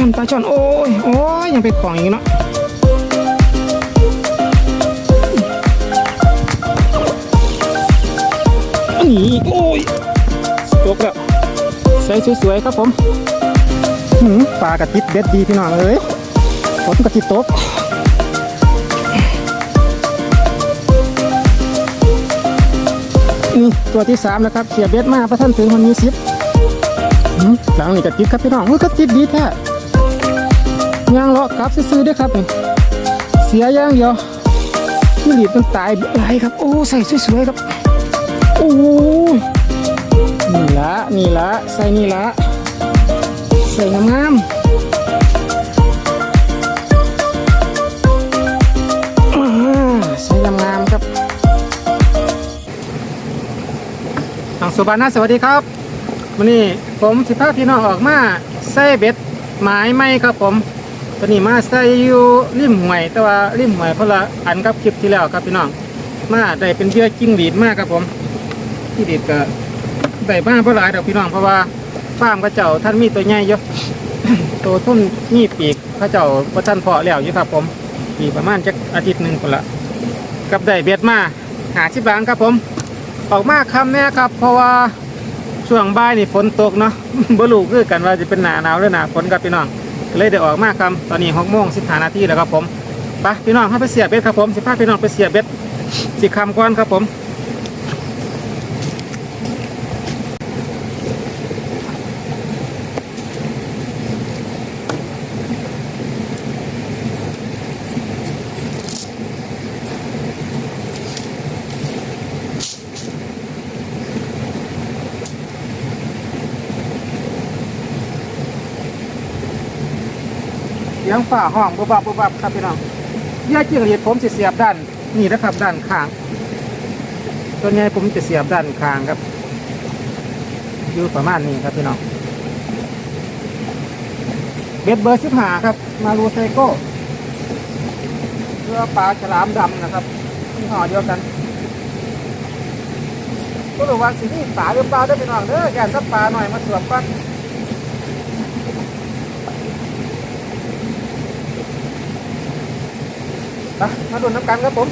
ช่อนปลาช่อนโอ้ยโอ้ยยังเป็นของอีกเนาะนี่โอ้ยตกแล้วใส่สวยๆครับผมหืมปลากระติดเบ็ดดีพี่น้องเอ้ยฝนกระติดตกนี่ตัวที่สามแล้วครับเสียเบ็ดมาพระท่านถึงวันนี้สิบหลังนี่กระติดครับพี่น้องอุ้ยกระติดดีแท้ ยางเลาะกลับซื้อๆด้วยครับเสียย่างเดียวที่หลีดมันตายไหลครับ โอ้ใส่สวยๆครับ โอ้ยนี่ละนี่ละใส่นี่ละใส่งามๆใส่งามๆครับทางสุบานาสวัสดีครับวันนี้ผมสิพาพี่น้องออกมาใส่เบ็ดหมายไม้ครับผม ตอนนี้มาใส่อยู่ริมห่วย แต่ว่าริมห่วยเพราะละอันกับคลิปที่แล้วครับพี่น้อง มาได้เป็นเยื่อจิ้งหรีดมากครับผมที่ดีดก็ได้มากเพราะหลายดอกพี่น้องเพราะว่าฟาร์มกระเจ้าท่านมีตัวใหญ่เยอะตัวทุ่นมีปีกพระเจ้าพระท่านเพาะแล้วอยู่ครับผมมีประมาณจักอาทิตย์หนึ่งคนละกับได้เบ็ดมาหาชิบล้างครับผม ออกมาคำเนี่ครับ เพราะว่าช่วงบ่ายนี่ฝนตกเนาะบ่รู้คือกันว่าจะเป็นหนาหนาวหรือหนาฝนครับพี่น้อง ก็เลยเด้ออกมากครับตอนนี้หกโมงสิบห้านาทีแล้วครับผมไปพี่น้องให้ไปเสียบเบ็ดครับผมสิพาพี่น้องไปเสียบเบ็ดสิคำก้อนครับผม สียงฝ่าห้องบุบับบุบับครับพี่น้องเยื่อจิ้งหรีดผมจะเสียบด้านนี่นะครับด้านข้างส่วนใหญ่ผมจะเสียบด้านข้างครับอยู่ประมาณนี้ครับพี่น้องเบ็ดเบอร์สิบหาครับ มาลูไซโก้เรือปลาฉลามดำนะครับที่ห่อเดียวกันก็รู้ว่าสินี่ปลาหรือเปล่าได้พี่น้องเด้อแกสักปลาหน่อยมาสวมกัน ไปมาดูน้ำกันครับผม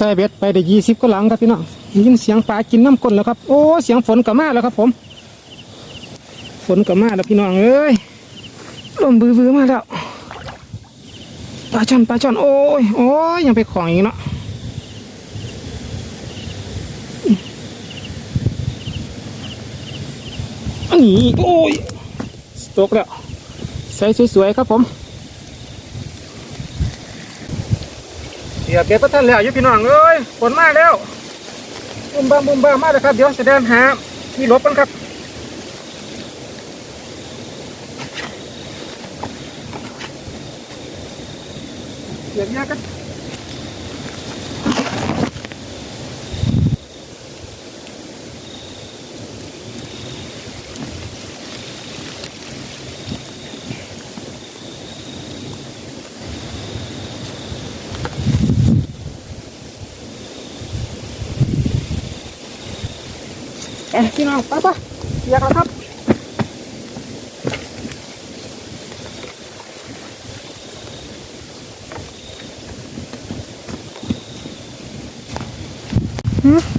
ใส่เบ็ดไปได้ยี่สิบก็หลังครับพี่น้องยินเสียงปลากินน้ำก้นแล้วครับ โอ้เสียงฝนกับมาแล้วครับ ผม ฝนกับมาแล้วพี่น้องเอ้ยลมบือบือมาแล้วปลาช่อนปลาช่อนโอ้ยโอ้ยยังไปของอีกเนาะอันนี้โอ้ยตกแล้วใส่สวยๆครับผม เดี๋ยวเก็บพระท่านแล้วอยู่พี่น้องเอ้ยฝนมาแล้วบุมบ้ามบุมบ้ามมาแล้วครับ เดี๋ยวแสดงหาที่หลบกันครับเดี๋ยวนี้กัน พี่น้องไปปะเรียกแล้วครับ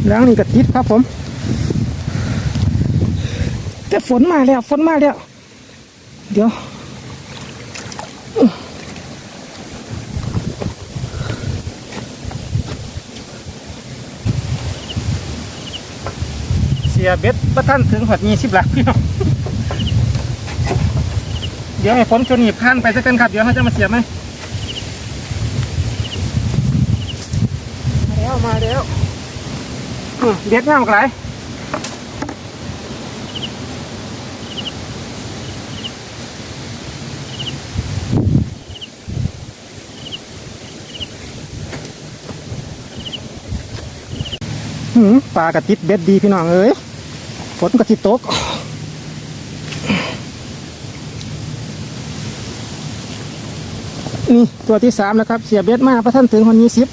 แล้วนี่ก็ติดครับผม แต่ฝนมาแล้ว ฝนมาแล้ว เดี๋ยว ยเบ็ดประท่านถึงหัดมีสิบหลักพี่น้องเดี๋ยวให้ฝนชนนีผ่านไปสักกันครับ เดี๋ยวเขาจะมาเสียบไหมมาแล้วมาแล้วอืมเบ็ดงามกไรหืมปลากระติดเบ็ดดีพี่น้องเอ้ย ฝนกระติตกนี่ตัวที่สามแล้วครับ เสียเบ็ดมาพระท่านถึงคนนี้สิบ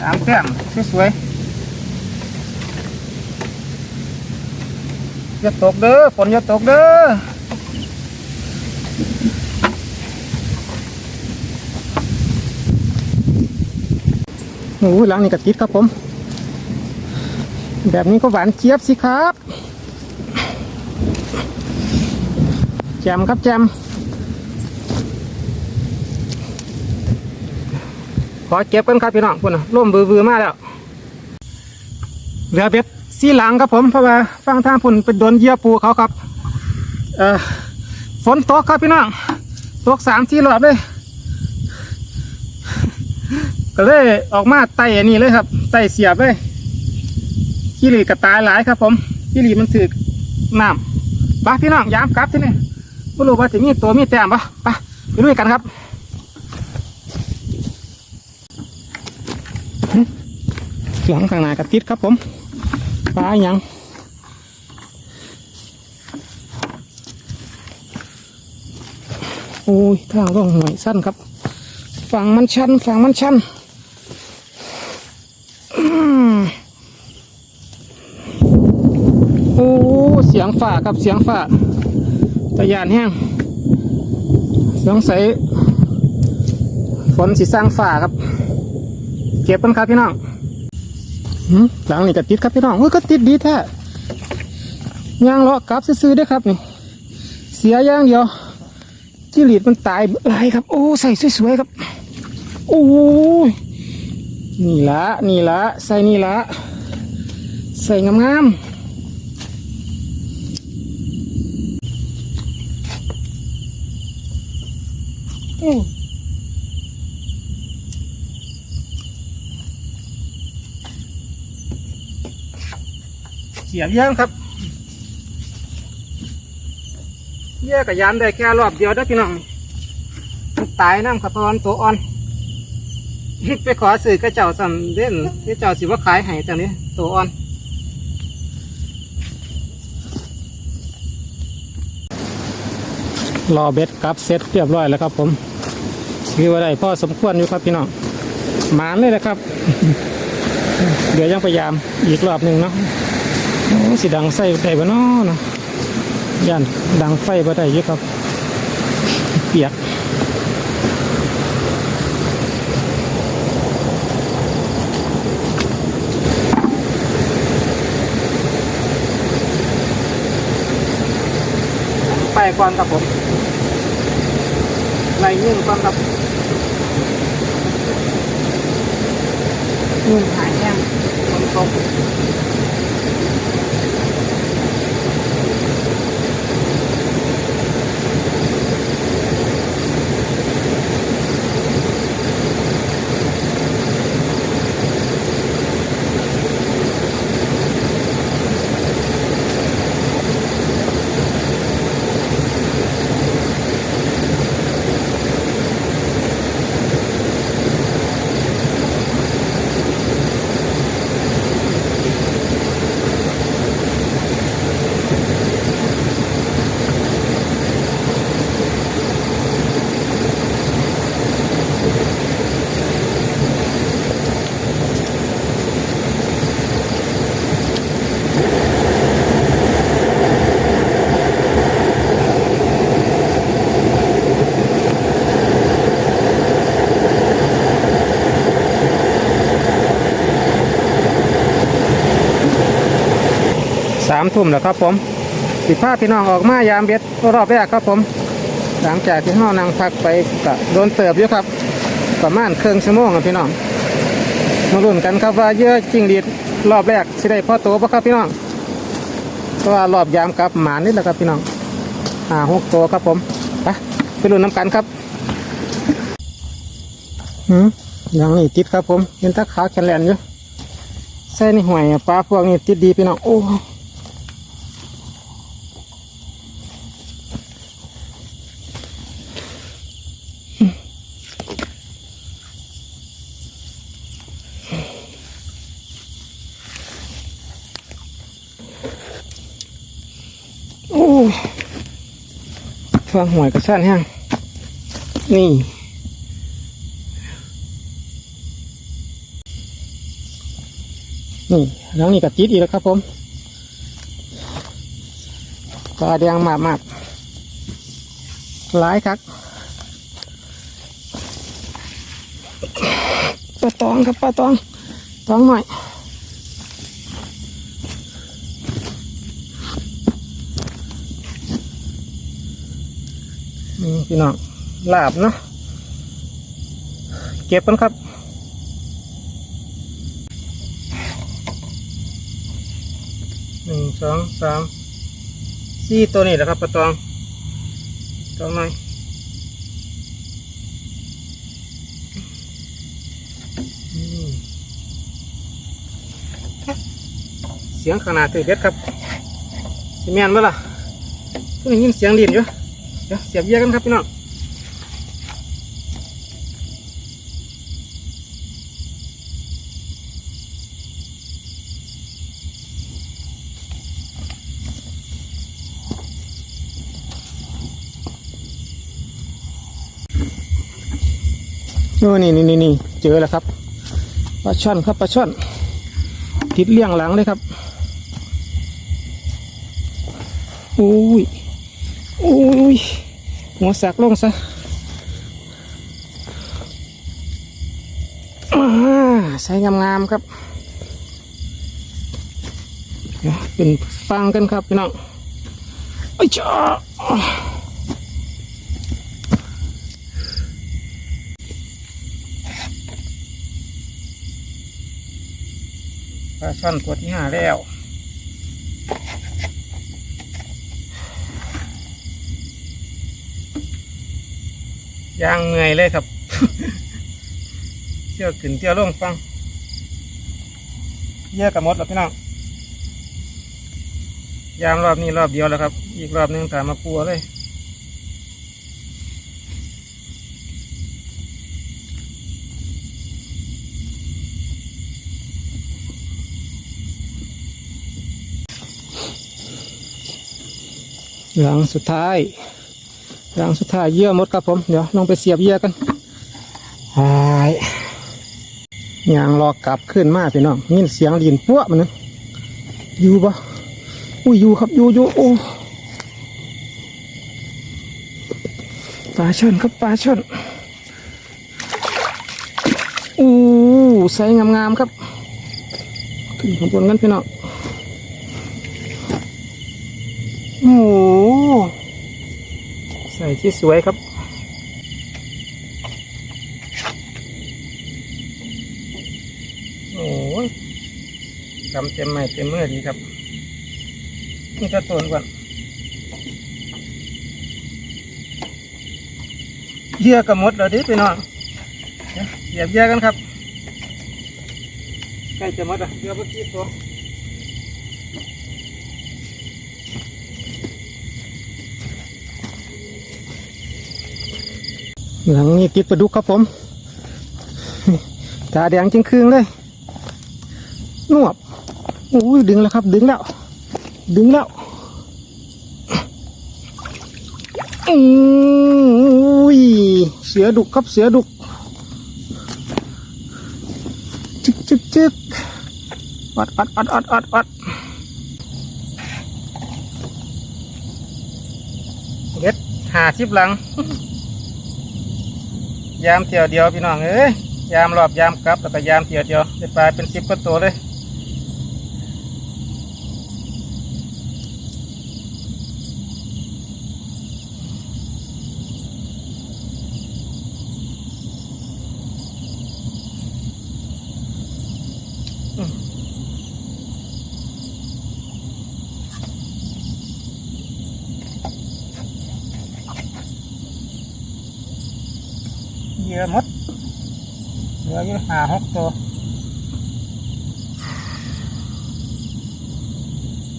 สามแต้มสวยๆอย่าตกเด้อฝนอย่าตกเด้อ โอ้หลังนี่กระติดครับผม แบบนี้ก็หวานเจี๊ยบสิครับ แจมครับแจม ขอเก็บกันครับพี่น้องพุ่นน่ะร่มบือบือๆมาแล้ว เหลือเบ็ดสีหลังครับผมเพราะว่าฟังทางพุ่นเป็นโดนเหยียบปูเขาครับ เออ ฝนตกครับพี่น้องตกสามสี่รอบเลยก็เลยออกมาไต่อันนี้เลยครับไต่เสียบเลยขี้หลีกระตายหลายครับผมขี้หลีมันถือน้ำไปพี่น้องยามกลับที่นี่ไม่รู้ว่าจะมีตัวมีแต้มปะไปไปลุยกันครับหึหลังข้างหน้ากระติดครับผมปลาหยัง โอ้ยทางร่องหวยสั้นครับ ฝั่งมันชันฝั่งมันชันโอ้เสียงฝ่ากับเสียงฝ่าตะยานแห้งสงสัยฝนสิสร้างฝ่าครับ เก็บกันครับพี่น้องหลังนี่ก็ติดครับพี่น้องเฮ้ยก็ติดดีแท้ยางเลาะกลับซื้อๆด้วยครับนี่ เสียยางเดียว จิลีดมันตายหลายครับ โอ้ใส่สวยๆครับ โอ้นี่ละนี่ละใส่นี่ละใส่งามๆอืมเสียบเยอะครับ เยอะกับยานได้แค่รอบเดียวได้พี่น้องตายน้ำครับพราะมันตัวอ่อน ไปขอสื่อกระเจ้าสัมเด่นกระเจ้าสิว่าขายให้แต่นี้ตัวอ่อนรอเบ็ดกับเซ็ตเรียบร้อยแล้วครับ ผมคือว่าได้พ่อสมควรอยู่ครับพี่น้องหมานเลยนะครับ เดี๋ยวยังพยายามอีกรอบหนึ่งเนาะสิดังไฟได้บ่เนาะเนาะ ยันดังไฟบ่ได้เยอะครับ เปียกไปก่อนครับผมไล่ยื่นก่อนครับยื่นหายแห้งคนตกามทุ่มแล้วครับผมสิพาพี่น้องออกมายามเบ็ดรอบแรกครับผม หลังจากที่ห้านั่งพักไปก็โดนเติบอยู่ครับ ประมาณครึ่งชั่วโมงครับพี่น้องมาลุ้นกันครับว่าเยอะจริงดีรอบแรกสิได้พ่อโตปะครับพี่น้องเพราะว่ารอบยามกับหมานิดแล้วครับพี่น้องหาหกตัวครับผมไปไปลุ้นน้ำกันครับหืมยังนี่ติดครับผมเห็นตาขาแข็งแรงอยู่ใส่ในห่วยปลาพวกนี้ติดดีพี่น้องโอ้ โอ้ย ฟังหวยกระชั้นแห้งนี่ นี่หลังนี้กับจิตอีกแล้วครับผมปลาแดงมากมากหลายครับปลาตองครับปลาตองตองหน่อย พี่น้องลาบเนาะเก็บกันครับหนึ่งสองสามสี่ตัวนี้แหละครับปลาตองตองหน่อยเสียงขนาดตื่นเด็ดครับสิแมนเมื่อล่ะเพิ่งได้ยินเสียงดินอยู่ เดี๋ยวเสียบเยี่ยกันครับพี่น้องนี่นี่นี่นี่เจอแล้วครับปลาช่อนครับปลาช่อนติดเลี่ยงหลังเลยครับอุ้ย อุ้ยหัวสักลงซะใช้งามๆครับเป็นฟังกันครับพี่น้องไอ้ยจ้าปลาช่อนตัวที่ห้าแล้ว ยางเหนื่อยเลยครับ เที่ยวขึ้นเที่ยวลงฟังเยอะกับมดแล้วพี่น้องยามรอบนี้รอบเดียวแล้วครับ อีกรอบหนึงตามมาปัวเลยหลังสุดท้าย หลังสุดท้ายเยื่อหมดครับผม เดี๋ยวลองไปเสียบเยื่อกันหายยางรอกลับขึ้นมาพี่น้องยินเสียงดินปั้วมันนะอยู่ปะอุ้ยอยู่ครับอยู่อยู่โอ้ปลาช่อนครับปลาช่อนอู้ใสงามๆครับขึ้นข้างบนกันพี่น้องโอ้โหใส่ ที่สวยครับโอ้ยกำเต็มไม้เต็มเมื่อดีครับนี่จะต้นก่อนเยื่อกับมดแล้วดิพี่น้องเดี๋ยวเหยียบเยื่อกันครับใกล้จะหมดอะเยื่อเมื่อกี้ตัว หลังนี้ติดปลาดุกครับผมตาแดงจริงคืงเลยนวบอุ้ยดึงแล้วครับ ดึงแล้ว ดึงแล้วอุ้ยเสือดุกครับเสือดุกจึกจึกจึกอัดอัดอัดอัดอัดอัดเด็ดหาชิบหลัง ยามเที่ยวเดียวพี่น้องเอ้ยยามรอบยามกลับแล้วก็ยามเที่ยวเดียวได้ปลาเป็นสิบก็ตัวเลย เยื่อหมดเหลืออยู่ห้าหกตัว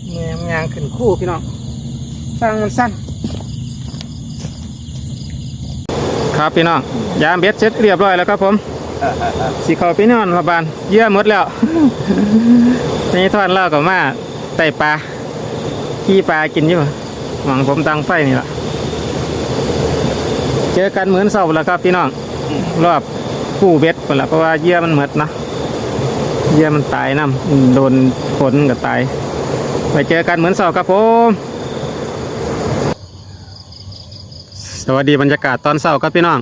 เงี้ยงางขึ้นคู่พี่น้องสร้างมันสั้นครับพี่น้องยามเบ็ดเสร็จเรียบร้อยแล้วครับผมสีขาพี่น้อนระบานเยื่อหมดแล้วนี่ทอดเล่ากับมาไต่ปลาขี้ปลากินอยู่หวังผมตังไฟนี่แหละเจอกันเหมือนเสาแล้วครับพี่น้อง รอบกู้เบ็ดหมดละเพราะว่าเยื่อมันเหมดนะเยื่อมันตายน้ำโดนฝนก็ตาย ไปเจอกันเหมือนเสาครับผมสวัสดีบรรยากาศตอนเช้าครับพี่น้อง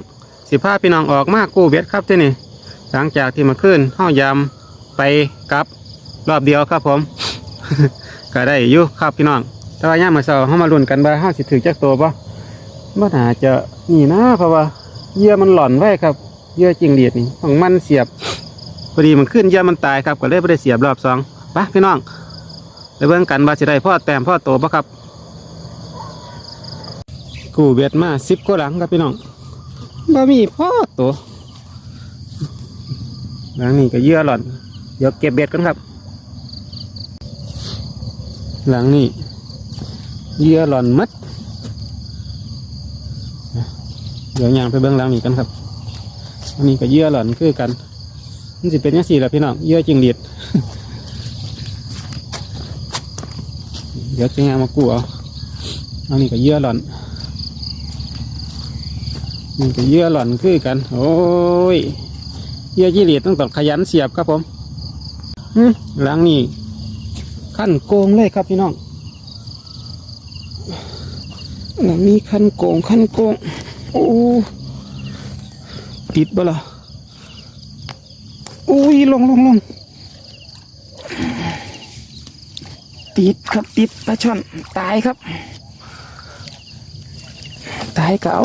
สิพาพี่น้องออกมากกู้เบ็ดครับที่นี่หลังจากที่มาขึ้นห้ายามไปกลับรอบเดียวครับผม ก็ได้อยู่ครับพี่น้อง แต่ว่าย่ามาเช้าเขามาลุ้นกันว่าห้าสิถือจักตัวปะบ่น่าจะนี่นะเพราะว่า เยื่อมันหล่อนไว้ครับเยื่อจริงเดียดนี่ของมันเสียบพอดีมันขึ้นเยื่อมันตายครับก็เลยไม่ได้เสียบรอบสองไปพี่น้องไปเบิ่งกันว่าสิได้พ่อแต้มพ่อโตปะครับกูเบ็ดมาสิบกว่าหลังครับพี่น้องบ่มีพ่อโตหลังนี้ก็เยื่อหล่อน เดี๋ยวเก็บเบ็ดกันครับ หลังนี้เยื่อหล่อนมัด เดี๋ยวยางไปเบิ้องหลังนี้กันครับ อันนี้ก็เยื่อหล่อนคือกันมันสิเป็นยังสี่ละพี่น้องเยื่อจริงดีดเดี๋ยวจะงานมากู้เอาอันนี้ก็เยื่อหล่อนนี่ก็เยื่อหล่อนคือกัน โอ้ยเยื่อจีเหลียดต้องต้องขยันเสียบครับผมหลังนี่ขั้นโกงเลยครับพี่น้องหลังนี้ขั้นโกงขั้นโกง โอ้ติดบ่ล่ะอุ้ยลงลงลงติดครับติดปลาช่อนตายครับ ตายเก่า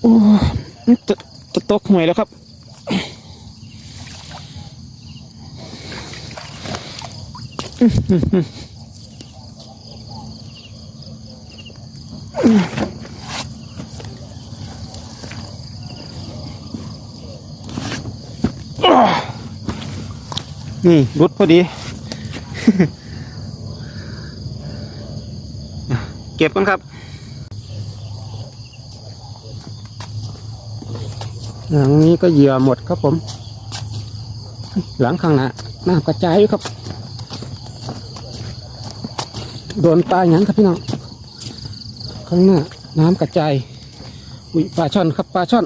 โอ้จะจะตกหวยแล้วครับ นี่รุดพอดี เก็บกันครับหลังนี้ก็เหยื่อหมดครับผม หลังข้างหน้าน้ำกระจายอยู่ครับ โดนปลาหยังครับพี่น้องข้างหน้าน้ำกระจายอุ้ยปลาช่อนครับปลาช่อน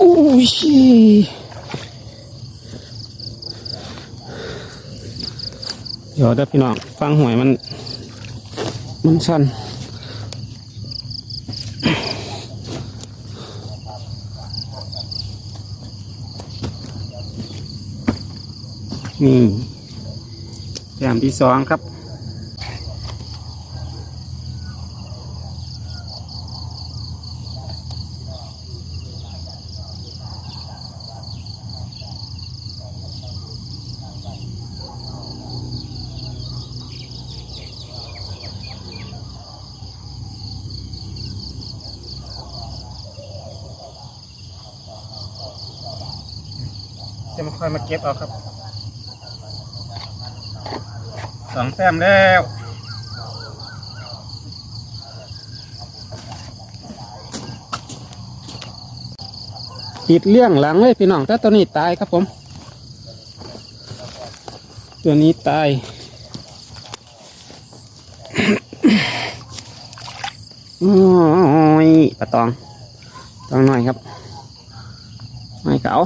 อุ้ย เดี๋ยวเด้อพี่น้องฟังหวยมัน มันชันนี่แต้มที่สองครับ จะ มาคอกครับสองแต้มแล้วติดเลี่ยงหลังเลยพี่น้องแต่ตัวนี้ตายครับผม ตัวนี้ตายโอ้ยปลาตอง ตองหน่อยครับ ไม่เก๋า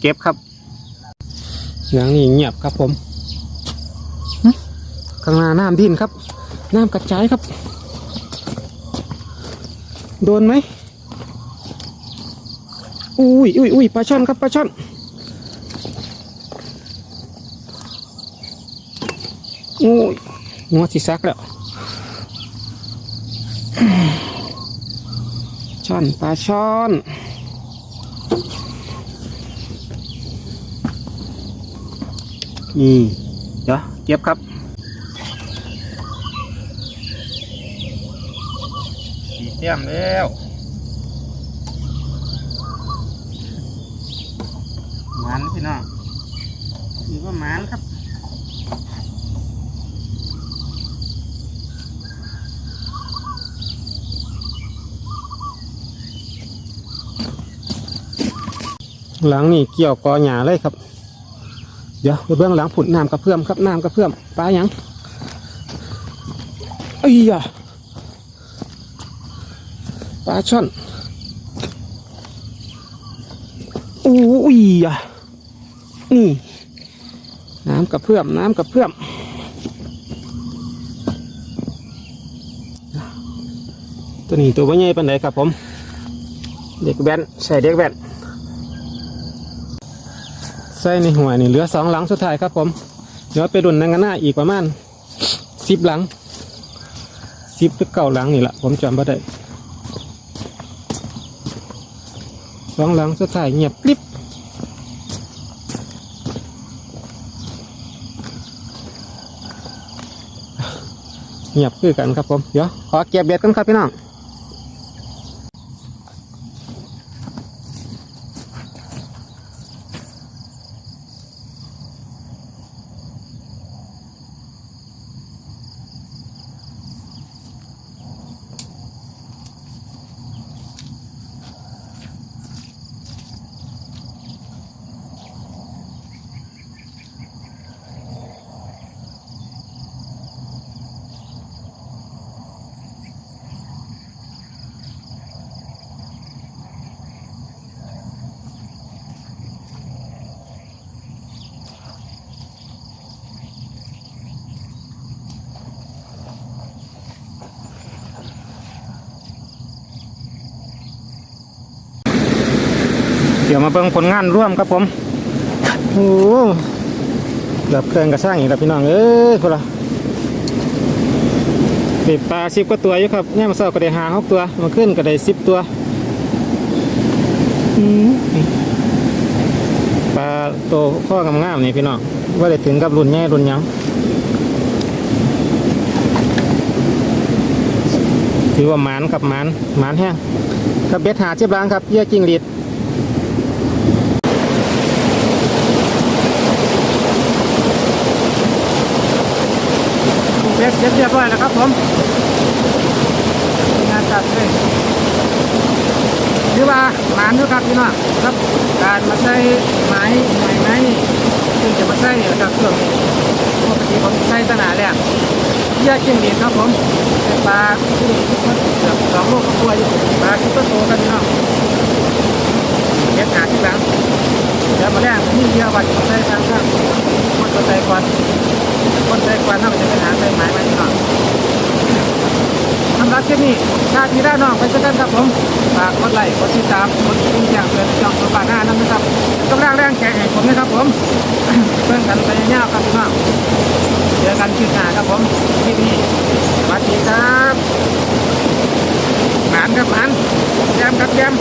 เก็บครับเสียงนี่เงียบครับผมหึข้างหน้าน้ำดินครับน้ำกระจายครับ โดนไหมอุ้ยอุ้ยอุ้ยปลาช่อนครับปลาช่อนอุ้ยหัวสิซักแล้วช่อนปลาช่อน นี่เดี๋ยวเก็บครับสีเตี้ยมแล้วหมันพี่น้องนี่ก็หมันครับหลังนี่เกี่ยวกอหยาเลยครับ เดี๋ยวไปเบื้องหลังผุดน้ำกระเพื่อมครับน้ำกระเพื่อมปลาหยังเอ้ยอะปลาช่อนอุ้ยอะนี่ น้ำกระเพื่อมน้ำกระเพื่อมตัวนี้ตัวไม่ใหญ่ปันไหนครับผม เด็กแบนใส่เด็กแบน ใส่ในหัวนี่เหลือสองหลังสุดท้ายครับผมเดี๋ยวไปดุนนังกันหน้าอีกประมาณสิบหลังสิบหรือเก้าหลังนี่แหละผมจำไม่ได้สองหลังสุดท้ายเงียบกริบเงียบคือกันครับผม เดี๋ยว ขอเก็บเบ็ดกันครับพี่น้อง เดี๋ยวมาเบิ่งผลงานร่วมครับผมโอ้โหเกือบเครื่องกระช่างอีกแล้วพี่น้องเอ้ยพวกเราเด็ปลาสิบกว่าตัวอยู่ครับเนี่ยมาเศร้าก็ได้หาหกตัวมาขึ้นก็ได้สิบตัวอืมปลาโตข้อกำงามนี่พี่น้องว่าได้ถึงกับรุ่นใหญ่รุ่นยังถือว่าหมานกับหมานหมานแห้งกับเบ็ดหาเจ็บล้างครับเยื่อจิงหรีด เสร็จเสร็จเรียบร้อยแล้วครับผมงานจัดเลยคือว่าหมานด้วยครับพี่น้องครับ การมาใช้ไม้ไม้ไม้นี่ซึ่งจะมาใช้เนี่ยครับเครื่องปกติผมใช้ตนาแรกเยี่ยจิ้งหรีดครับผมปลาที่มันเกือบสองโลกก็ตัวอยู่ปลาที่ก็โตกันพี่น้อง เก็บหาที่หลังเดี๋ยวมาแรกนี่เยี่ยวันผมใช้ทางข้างมันใส่ก่อนคนใจกวนถ้ามันจะไปหาใบไม้ไว้ก่อนสำหรับคลิปนี้ชาติที่ด้านน้องไปเจอกันครับผมฝากกดไลค์กดติดตามกดกระดิ่งแจ้งเตือนช่องตัวป่าหน้านั้นนะครับต้องแรงแรงแกะให้ผมนะครับผมเพื่อนกันไปยาวครับพี่น้องเจอกันคลิปหน้าครับผมคลิปนี้สวัสดีครับหมานครับหมานแยมครับแยม